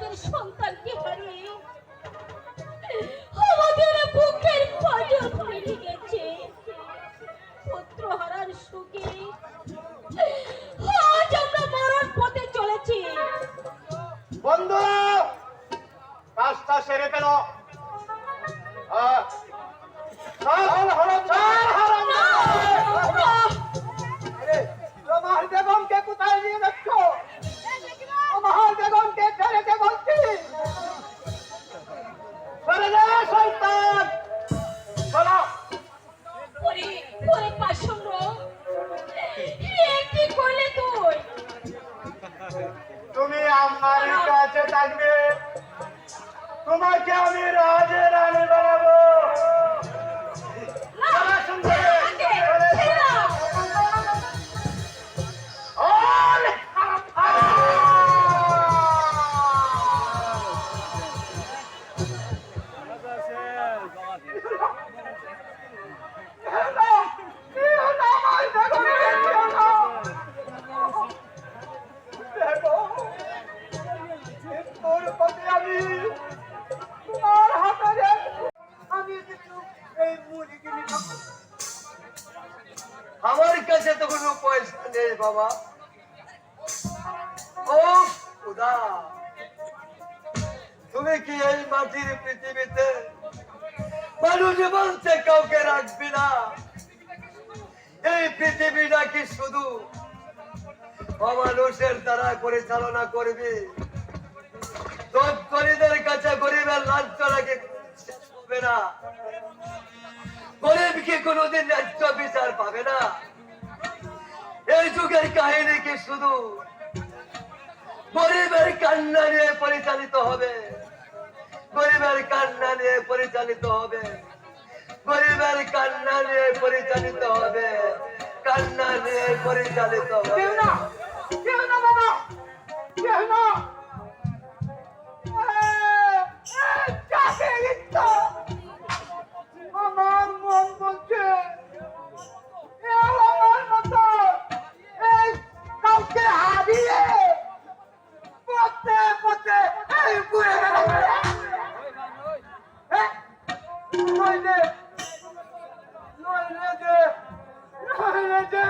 আমাদের সন্তানকে হারিয়ে আমাদের বুকের পাজর ফেলে গেছে। পুত্র হারার সুখে আজ আমরা মরণ পথে চলেছি। বন্ধুরা, কাজটা সেরে ফেলো। তুমি আমার কাছে থাকবে। তোমাকে আমি রাজে রানী বানাবো। আমার কাছে তো কোনো পয়সা নেই, বাবা। ও খুদা তুমি কি এই মাটির পৃথিবীতে মানুষ বলতে কাউকে রাখবি না? এই পৃথিবীটা কি শুধু অমানুষের দ্বারা পরিচালনা করবি? গরিবের কাছে গরিবের লাঞ্ছনা কি হবে না। গরিব কি কোনোদিন ন্যায্য বিচার পাবে না। এই যুগের কাহিনী শুধু গরিবের কান্না নিয়ে পরিচালিত হবে? গরিবের কান্না নিয়ে পরিচালিত হবে। গরিবের কান্না নিয়ে পরিচালিত হবে। কান্না নিয়ে পরিচালিত হবে। নইলে নইলে যে নইলে যে